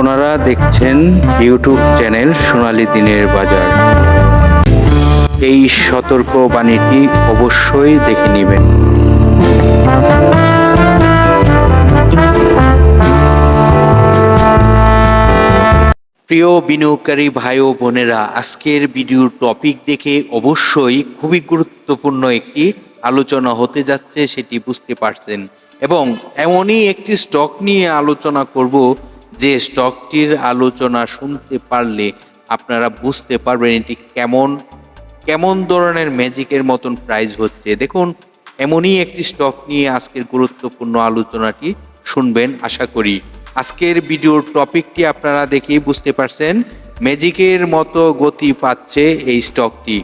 আপনারা দেখছেন YouTube channel সোনালী দিনের বাজার। এই সতর্ক বাণীটি অবশ্যই দেখে নেবেন। প্রিয় বিনিয়োগকারী ভাই ও বোনেরা, আজকের ভিডিওর টপিক দেখে অবশ্যই খুবই গুরুত্বপূর্ণ একটি আলোচনা হতে যাচ্ছে, সেটি বুঝতে পারছেন। এবং এমনই একটি স্টক নিয়ে আলোচনা করব যে স্টকটির আলোচনা শুনতে পারলে আপনারা বুঝতে পারবেন এটি কেমন কেমন ধরনের ম্যাজিকের মতন প্রাইজ হচ্ছে। দেখুন, এমনই একটি স্টক নিয়ে আজকের গুরুত্বপূর্ণ আলোচনাটি শুনবেন, আশা করি। আজকের ভিডিওর টপিকটি আপনারা দেখেই বুঝতে পারছেন ম্যাজিকের মতো গতি পাচ্ছে এই স্টকটি।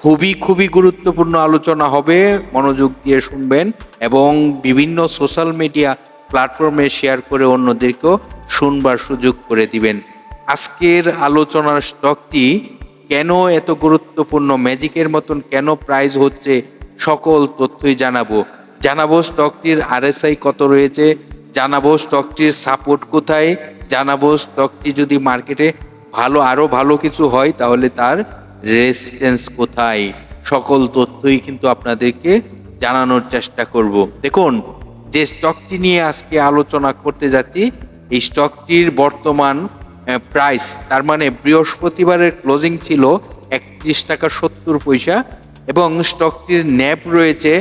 খুবই খুবই গুরুত্বপূর্ণ আলোচনা হবে, মনোযোগ দিয়ে শুনবেন এবং বিভিন্ন সোশ্যাল মিডিয়া প্ল্যাটফর্মে শেয়ার করে অন্যদেরকেও শুনবার সুযোগ করে দিবেন। আজকের আলোচনার স্টকটি কেন এত গুরুত্বপূর্ণ, ম্যাজিকের মতন কেন প্রাইস হচ্ছে, সকল তথ্যই জানাব। জানাব স্টকটির আরএসআই কত রয়েছে, জানাব স্টকটির সাপোর্ট কোথায়, জানাব স্টকটি যদি মার্কেটে ভালো, আরও ভালো কিছু হয়, তাহলে তার রেজিস্ট্যান্স কোথায়? সকল তথ্যই কিন্তু আপনাদেরকে জানানোর চেষ্টা করব। দেখুন, যে স্টকটি নিয়ে আজকে আলোচনা করতে যাচ্ছি এই স্টকটির বর্তমান প্রাইস তার মানে বৃহস্পতিবারের ক্লোজিং ছিল একত্রিশ টাকা সত্তর পয়সা এবং স্টকটির ন্যাপ রয়েছে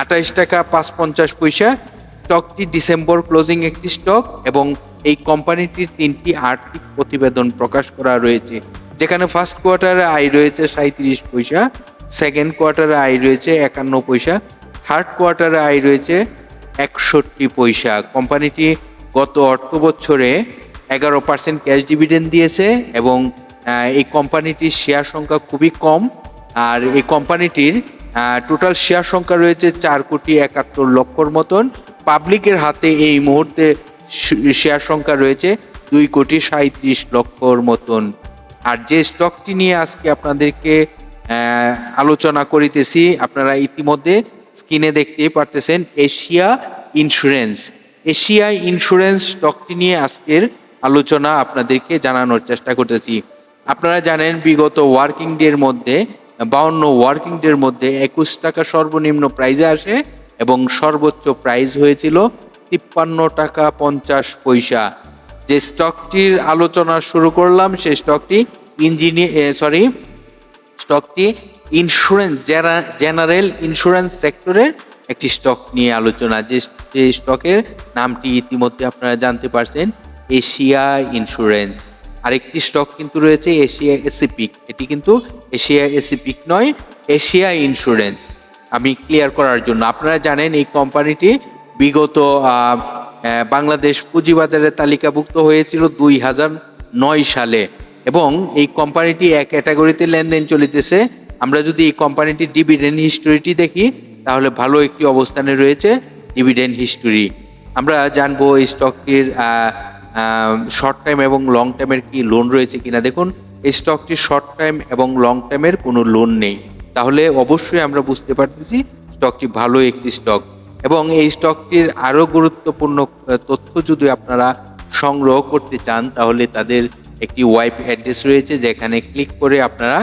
আঠাইশ টাকা পাঁচ পঞ্চাশ পয়সা। স্টকটি ডিসেম্বর ক্লোজিং একটি স্টক এবং এই কোম্পানিটির তিনটি আর্থিক প্রতিবেদন প্রকাশ করা রয়েছে। যেখানে ফার্স্ট কোয়ার্টারে আয় রয়েছে সাঁত্রিশ পয়সা সেকেন্ড কোয়ার্টারে আয় রয়েছে একান্ন পয়সা থার্ড কোয়ার্টারে আয় রয়েছে একষট্টি পয়সা। কোম্পানিটি গত অর্থ বছরে এগারো পার্সেন্ট ক্যাশ ডিভিডেন্ড দিয়েছে এবং এই কোম্পানিটির শেয়ার সংখ্যা খুবই কম। আর এই কোম্পানিটির টোটাল শেয়ার সংখ্যা রয়েছে চার কোটি একাত্তর লক্ষর মতন। পাবলিকের হাতে এই মুহূর্তে শেয়ার সংখ্যা রয়েছে দুই কোটি সাঁত্রিশ লক্ষর মতন। আর যে স্টকটি নিয়ে আজকে আপনাদেরকে আলোচনা করিতেছি, আপনারা ইতিমধ্যে স্ক্রিনে দেখতেই পারতেছেন এশিয়া ইন্স্যুরেন্স এশিয়া ইন্স্যুরেন্স স্টকটি নিয়ে আজকের আলোচনা আপনাদেরকে জানানোর চেষ্টা করতেছি। আপনারা জানেন, বিগত ওয়ার্কিং ডের মধ্যে, বাউন্ন ওয়ার্কিং ডের মধ্যে একুশ টাকা সর্বনিম্ন প্রাইজে আসে এবং সর্বোচ্চ প্রাইজ হয়েছিল তিপ্পান্ন টাকা পঞ্চাশ পয়সা। যে স্টকটির আলোচনা শুরু করলাম, সেই স্টকটি ইঞ্জিনিয়ার সরি স্টকটি ইন্স্যুরেন্স জেনারেল ইন্স্যুরেন্স সেক্টরের একটি স্টক নিয়ে আলোচনা। যে যে স্টকের নামটি ইতিমধ্যে আপনারা জানতে পারছেন, এশিয়া ইন্স্যুরেন্স। আরেকটি স্টক কিন্তু রয়েছে এশিয়া এসিপিক এটি কিন্তু এশিয়া এসিপিক নয়, এশিয়া ইন্স্যুরেন্স। আমি ক্লিয়ার করার জন্য, আপনারা জানেন এই কোম্পানিটি বিগত বাংলাদেশ পুঁজিবাজারে তালিকাভুক্ত হয়েছিল দুই হাজার নয় সালে এবং এই কোম্পানিটি এক ক্যাটাগরিতে লেনদেন চলিতেছে। আমরা যদি এই কোম্পানিটির ডিভিডেন্ড হিস্টোরিটি দেখি, তাহলে ভালো একটি অবস্থানে রয়েছে। ডিভিডেন্ড হিস্টোরি আমরা জানব এই স্টকটির শর্ট টাইম এবং লং টাইমের কি লোন রয়েছে কিনা। দেখুন, এই স্টকটির শর্ট টাইম এবং লং টাইমের কোনো লোন নেই। তাহলে অবশ্যই আমরা বুঝতে পারতেছি স্টকটি ভালো একটি স্টক এবং এই স্টকটির আরও গুরুত্বপূর্ণ তথ্য যদি আপনারা সংগ্রহ করতে চান, তাহলে তাদের একটি ওয়েব অ্যাড্রেস রয়েছে, যেখানে ক্লিক করে আপনারা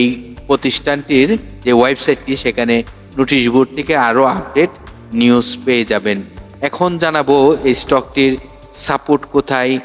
এই প্রতিষ্ঠানটির যে ওয়েবসাইটটি সেখানে নোটিশ বোর্ড থেকে আরও আপডেট নিউজ পেয়ে যাবেন। এখন জানাব এই স্টকটির সাপোর্ট কোথায়।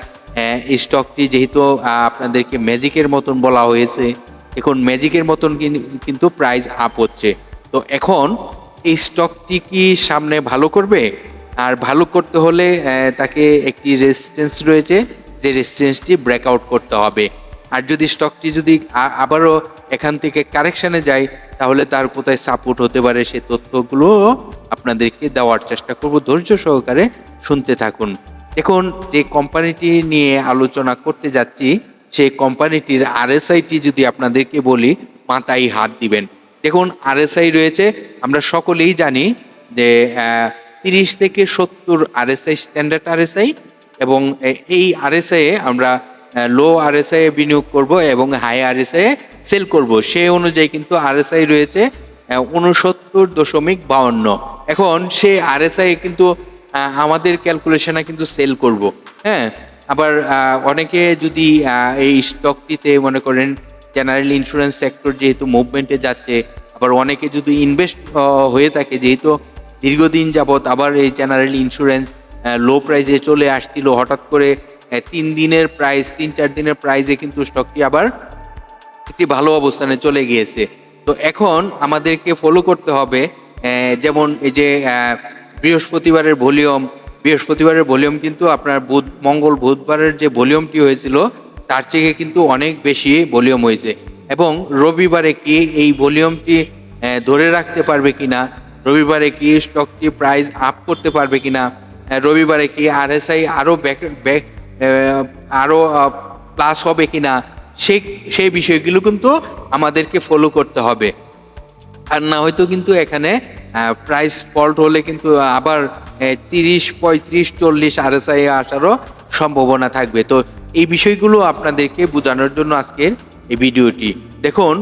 এই স্টকটি যেহেতু আপনাদেরকে ম্যাজিকের মতন বলা হয়েছে, এখন ম্যাজিকের মতন কিন- কিন্তু প্রাইস আপ হচ্ছে। তো এখন এই স্টকটি কি সামনে ভালো করবে? আর ভালো করতে হলে তাকে একটি রেজিস্ট্যান্স রয়েছে, যে রেজিস্ট্যান্সটি ব্রেকআউট করতে হবে। আর যদি স্টকটি যদি আবারও এখান থেকে কারেকশানে যায়, তাহলে তার কোথায় সাপোর্ট হতে পারে সে তথ্যগুলো আপনাদেরকে দেওয়ার চেষ্টা করব। ধৈর্য সহকারে শুনতে থাকুন। দেখুন, যে কোম্পানিটি নিয়ে আলোচনা করতে যাচ্ছি, সেই কোম্পানিটির আরএসআইটি যদি আপনাদেরকে বলি, মাথায় হাত দিবেন। দেখুন আরএসআই রয়েছে। আমরা সকলেই জানি যে তিরিশ থেকে সত্তর আরএসআই স্ট্যান্ডার্ড আরএসআই এবং এই আরএসআই আমরা লো আরএসআই বিনিয়োগ করব এবং হাই আরএসআই সেল করব। সেই অনুযায়ী কিন্তু আরএসআই রয়েছে। উনসত্তর দশমিক বাউন্ন। এখন সে আরএসআই কিন্তু আমাদের ক্যালকুলেশনে কিন্তু সেল করব হ্যাঁ? আবার অনেকে যদি এই স্টকটিতে মনে করেন জেনারেল ইন্স্যুরেন্স সেক্টর যেহেতু মুভমেন্টে যাচ্ছে, আবার অনেকে যদি ইনভেস্ট হয়ে থাকে, যেহেতু দীর্ঘদিন যাবৎ আবার এই জেনারেল ইন্স্যুরেন্স লো প্রাইসে চলে আসছিল, হঠাৎ করে তিন দিনের প্রাইস তিন, চার দিনের প্রাইসে কিন্তু স্টকটি আবার একটি ভালো অবস্থানে চলে গিয়েছে। তো এখন আমাদেরকে ফলো করতে হবে যেমন এই যে বৃহস্পতিবারের ভলিউম বৃহস্পতিবারের ভলিউম কিন্তু আপনার বুধ, মঙ্গল বুধবারের যে ভলিউমটি হয়েছিল, তার থেকে কিন্তু অনেক বেশি ভলিউম হয়েছে। এবং রবিবারে কি এই ভলিউমটি ধরে রাখতে পারবে কিনা, রবিবারে কি স্টকটি প্রাইস আপ করতে পারবে কিনা রবিবারে কি আরএসআই আরও ব্যাক ব্যাক আরও প্লাস হবে কিনা সেই সেই বিষয়গুলো কিন্তু আমাদেরকে ফলো করতে হবে। আর না হয়তো কিন্তু এখানে প্রাইস ফল্ট হলে কিন্তু আবার তিরিশ, পঁয়ত্রিশ, চল্লিশ আরএসআই আসারও সম্ভাবনা থাকবে। তো এই বিষয়গুলো আপনাদেরকে বোঝানোর জন্য আজকের এই ভিডিওটি। দেখুন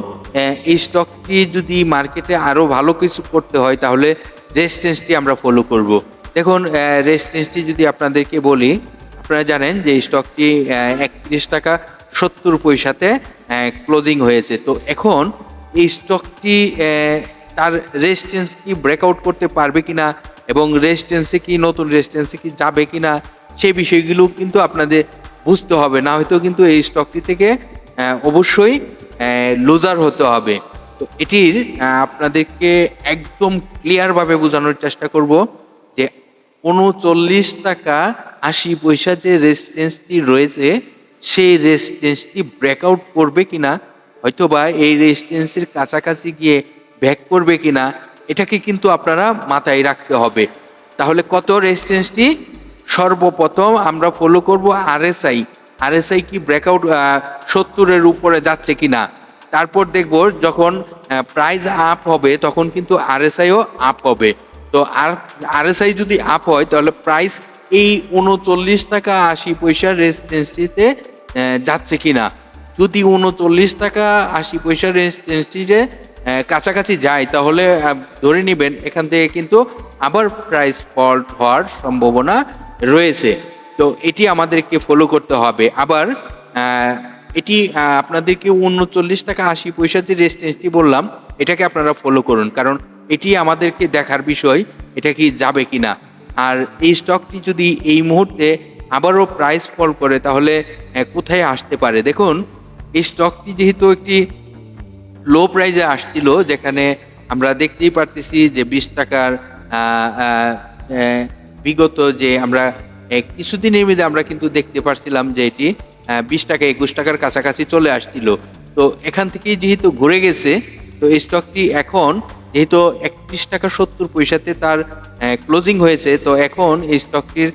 এই স্টকটি যদি মার্কেটে আরও ভালো কিছু করতে হয়, তাহলে রেজিস্ট্যান্সটি আমরা ফলো করব। দেখুন রেজিস্ট্যান্সটি যদি আপনাদেরকে বলি, আপনারা জানেন যে স্টকটি একত্রিশ টাকা সত্তর পয়সাতে ক্লোজিং হয়েছে। তো এখন এই স্টকটি তার রেজিস্ট্যান্স কি ব্রেকআউট করতে পারবে কিনা এবং রেজিস্ট্যান্সে কি, নতুন রেজিস্ট্যান্সে কি যাবে কি না সেই বিষয়গুলো কিন্তু আপনাদের বুঝতে হবে। না হয়তো কিন্তু এই স্টকটি থেকে অবশ্যই লুজার হতে হবে। তো এটির আপনাদেরকে একদম ক্লিয়ারভাবে বোঝানোর চেষ্টা করব যে, উনচল্লিশ টাকা আশি পয়সা যে রেজিস্ট্যান্সটি রয়েছে সেই রেজিস্ট্যান্সটি ব্রেকআউট করবে কিনা, হয়তোবা এই রেজিস্ট্যান্সের কাছাকাছি গিয়ে ব্যাক করবে কিনা, এটাকে কিন্তু আপনারা মাথায় রাখতে হবে। তাহলে কত রেজিস্ট্যান্সটি সর্বপ্রথম আমরা ফলো করব আরএসআই আরএসআই কি ব্রেকআউট সত্তরের উপরে যাচ্ছে কিনা? তারপর দেখব যখন প্রাইস আপ হবে, তখন কিন্তু আরএসআইও আপ হবে। তো আর আরএসআই যদি আপ হয়, তাহলে প্রাইস এই উনচল্লিশ টাকা আশি পয়সার রেজিস্ট্যান্সটিতে যাচ্ছে কিনা। যদি উনচল্লিশ টাকা আশি পয়সার রেজিস্ট্যান্সটিতে কাছাকাছি যায়, তাহলে ধরে নেবেন, এখান থেকে কিন্তু আবার প্রাইস ফল্ট হওয়ার সম্ভাবনা রয়েছে। তো এটি আমাদেরকে ফলো করতে হবে। আবার এটি আপনাদেরকে উনচল্লিশ টাকা আশি পয়সা যে রেজিস্ট্যান্সটি বললাম, এটাকে আপনারা ফলো করুন। কারণ এটি আমাদেরকে দেখার বিষয়, এটা কি যাবে কিনা। আর এই স্টকটি যদি এই মুহূর্তে আবারও প্রাইস ফল করে, তাহলে কোথায় আসতে পারে? দেখুন, এই স্টকটি যেহেতু একটি লো প্রাইজে আসছিল, যেখানে আমরা দেখতেই পারতেছি যে বিশ টাকার বিগত যে আমরা কিছুদিনের মধ্যে আমরা কিন্তু দেখতে পারছিলাম যে এটি বিশ টাকা, একুশ টাকার কাছাকাছি চলে আসছিল। তো এখান থেকেই যেহেতু ঘুরে গেছে, তো এই স্টকটি এখন যেহেতু একত্রিশ টাকা সত্তর পয়সাতে তার ক্লোজিং হয়েছে, তো এখন এই স্টকটির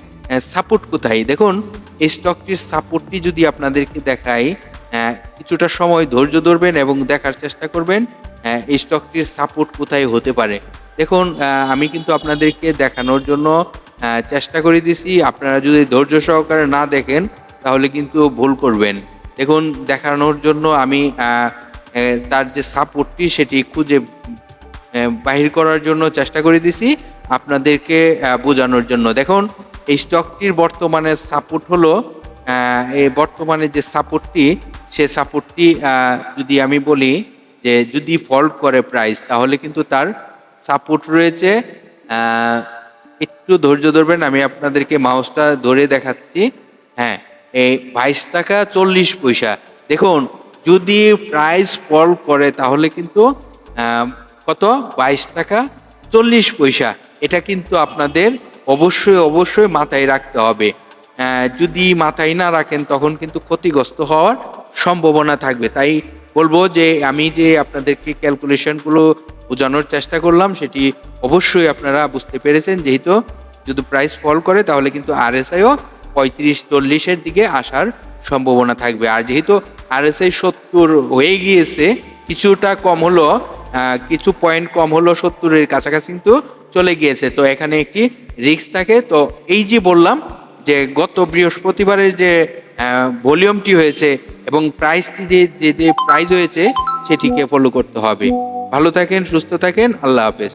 সাপোর্ট কোথায়? দেখুন এই স্টকটির সাপোর্টটি যদি আপনাদেরকে দেখাই কিছুটা সময় ধৈর্য ধরবেন এবং দেখার চেষ্টা করবেন আহ, এই স্টকটির সাপোর্ট কোথায় হতে পারে। দেখুন আমি কিন্তু আপনাদেরকে দেখানোর জন্য চেষ্টা করে দিছি। আপনারা যদি ধৈর্য সহকারে না দেখেন তাহলে কিন্তু ভুল করবেন। দেখুন দেখানোর জন্য আমি তার যে সাপোর্টটি সেটি খুঁজে বাহির করার জন্য চেষ্টা করে দিছি আপনাদেরকে বোঝানোর জন্য। দেখুন এই স্টকটির বর্তমানে সাপোর্ট হলো এই বর্তমানে যে সাপোর্টটি সে সাপোর্টটি যদি আমি বলি যে যদি ফল্ট করে প্রাইস তাহলে কিন্তু তার সাপোর্ট রয়েছে একটু ধৈর্য ধরবেন, আমি আপনাদেরকে মাউসটা ধরে দেখাচ্ছি। হ্যাঁ এই বাইশ টাকা চল্লিশ পয়সা। দেখুন, যদি প্রাইস ফল করে, তাহলে কিন্তু কত? বাইশ টাকা চল্লিশ পয়সা। এটা কিন্তু আপনাদের অবশ্যই অবশ্যই মাথায় রাখতে হবে। যদি মাথায় না রাখেন, তখন কিন্তু ক্ষতিগ্রস্ত হওয়ার সম্ভাবনা থাকবে। তাই বলব যে, আমি যে আপনাদেরকে ক্যালকুলেশনগুলো বোঝানোর চেষ্টা করলাম, সেটি অবশ্যই আপনারা বুঝতে পেরেছেন। যেহেতু যদি প্রাইস ফল করে, তাহলে কিন্তু আরএসআইও পঁয়ত্রিশ, চল্লিশের দিকে আসার সম্ভাবনা থাকবে। আর যেহেতু আরএসআই সত্তর হয়ে গিয়েছে, কিছুটা কম হলো কিছু পয়েন্ট কম হলো সত্তরের কাছাকাছি কিন্তু চলে গিয়েছে। তো এখানে একটি রিস্ক থাকে। তো এই যে বললাম যে গত বৃহস্পতিবারের যে ভলিউমটি হয়েছে এবং প্রাইসটি যে যে যে প্রাইস হয়েছে সেটিকে ফলো করতে হবে। ভালো থাকেন, সুস্থ থাকেন, আল্লাহ হাফেজ।